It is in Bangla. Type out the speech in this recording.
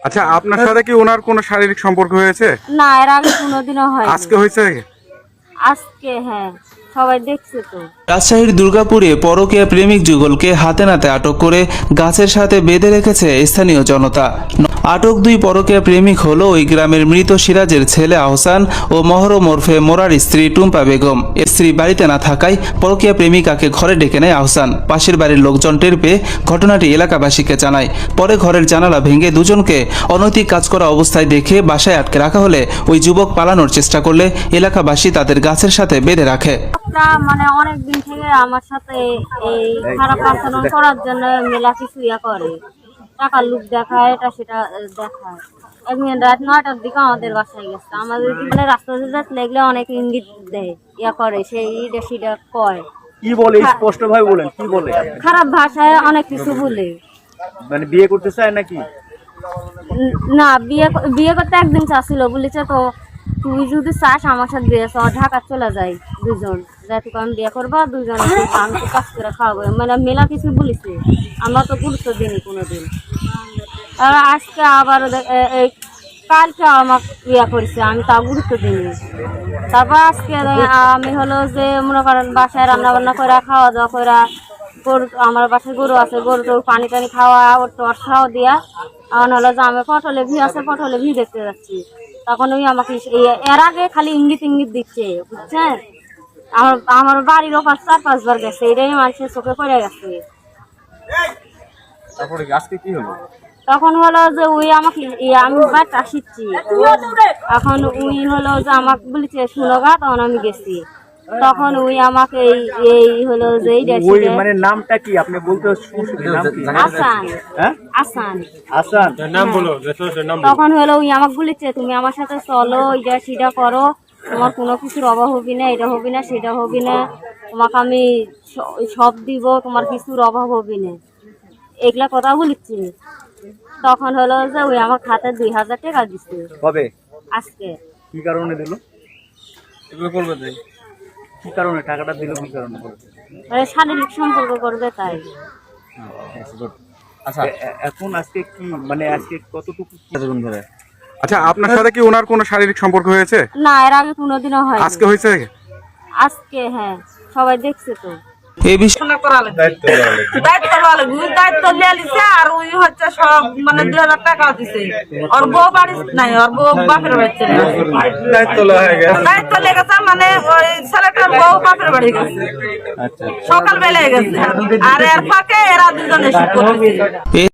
আচ্ছা আপনার সাথে কি ওনার কোনো শারীরিক সম্পর্ক হয়েছে? না এর আগে কোনোদিনও হয় আজকে হয়েছে আজকে হ্যাঁ। সবাই দেখছে তো। রাজশাহীর দুর্গাপুরে পরকীয়া প্রেমিক যুগলকে হাতে নাতে আটক করে গাছের সাথে বেঁধে রেখেছে স্থানীয় জনতা। আটক দুই পরকীয়া প্রেমিক হলো ওই গ্রামের মৃত সিরাজের ছেলে আহসান ও মহরম ওরফে মোরার স্ত্রী টুম্পা বেগম। স্ত্রী বাড়িতে না থাকায় পরকীয়া প্রেমিকাকে ঘরে ডেকে নেয় আহসান। পাশের বাড়ির লোকজন টের পেয়ে ঘটনাটি এলাকাবাসীকে জানায়। পরে ঘরের জানালা ভেঙে দুজনকে অনৈতিক কাজ করা অবস্থায় দেখে বাসায় আটকে রাখা হলে ওই যুবক পালানোর চেষ্টা করলে এলাকাবাসী তাদের গাছের সাথে বেঁধে রাখে। তা মানে অনেক দিন থেকে আমার সাথে এই খারাপ আচরণ করার জন্য মেলা কিছু ইয়া করে। টাকার লুক দেখায় এটা সেটা দেখায়। একদিন রাত নয়টার দিকে আমাদের বাসায় গেছে। আমাদের মানে রাস্তা দিয়ে লেগলে অনেক ইঙ্গিত দেয় ইয়া করে সেই ইটা সেটা কয়। কি বলে? স্পষ্ট ভাবে বলেন কি বলে? খারাপ ভাষায় অনেক কিছু বলে। মানে বিয়ে করতে চায় নাকি? না বিয়ে বিয়ে করতে একদিন চাচ্ছিল বলেছে তো তুই যদি চাস আমার সাথে বিয়ে চল ঢাকা চলে যাই দুজন যাই তোকে আমি বিয়ে করবা দুজন আমি তো কাজ করে খাওয়াবো। মানে মেলা কিছু বলেছে আমরা তো গুরুত্ব দিইনি কোনোদিন। আর আজকে আবার এই কালকে আমার ইয়া করেছে, আমি তা গুরুত্ব দিইনি। তারপর আজকে আমি হলো যে, মনে করেন বাসায় রান্না বান্না করে খাওয়া দাওয়া করে গরু আমার বাসায় গরু আছে, গরু তো পানি টানি খাওয়া, ওর টর্সাও দিয়া। আমার হলো যে আমি পটলে ভি আছে, পটলে ভি দেখতে যাচ্ছি। তখন ওই আমাকে এর আগে খালি ইঙ্গিত ইঙ্গিত দিচ্ছে বুঝছেন? আমার আমার বাড়ির ওপাশ চার পাঁচবার গেছে এটাই মানুষের চোখে পড়ে গেছে। তারপরে আজকে কি হলো? তখন হলো যে ওই আমাকে আমি বাচ্চা শিখছি এখন উই হলো যে আমাকে বলেছে শুনো গা তখন আমি গেছি। তখন উই আমাকে এই এই হলো যে ওই মানে নামটা কি? আপনি বলতে নাম কি? আসান। হ্যাঁ? আসান। তখন হলো ওই আমাকে বলেছে তুমি আমার সাথে চলো এটা সেটা করো। তোমার কোনো কিছুর অভাব হবি না এটা হবি না সেটা হবি না। তোমাকে আমি সব দিব তোমার কিছুর অভাব হবি না। এগুলা কথা বলেছি। তখন হলো যে ওই আমার খাতে দুই হাজার টাকা দিচ্ছে কবে? আজকে। কি কারণে দিল? কি কারণে? টাকাটা দিল কি কারণে? মানে শারীরিক সম্পর্ক করবে তাই। আচ্ছা। এখন আজকে কি মানে আজকে কতটুকু কতক্ষণ ধরে আচ্ছা আপনার সাথে কি ওনার কোনো শারীরিক সম্পর্ক হয়েছে? না এর আগে কোনোদিনও হয় আজকে হয়েছে? আজকে হ্যাঁ সবাই দেখছে তো। এ বিষয়ে দায়িত্ব ভালো ঘুষ দায়িত্ব নিয়ে লিছে আর ওই হচ্ছে সব মানে দুই হাজার টাকা দিছে। ওর বউ বাড়ি নাই ওর বউ বাপের বাড়ি চলে গেছে। দায়িত্ব লেগেছে মানে ওই ছেলেটার বউ বাপের বাড়ি গেছে। আচ্ছা সকাল বেলায় গেছে। আর এর ফাঁকে এরা দুজনে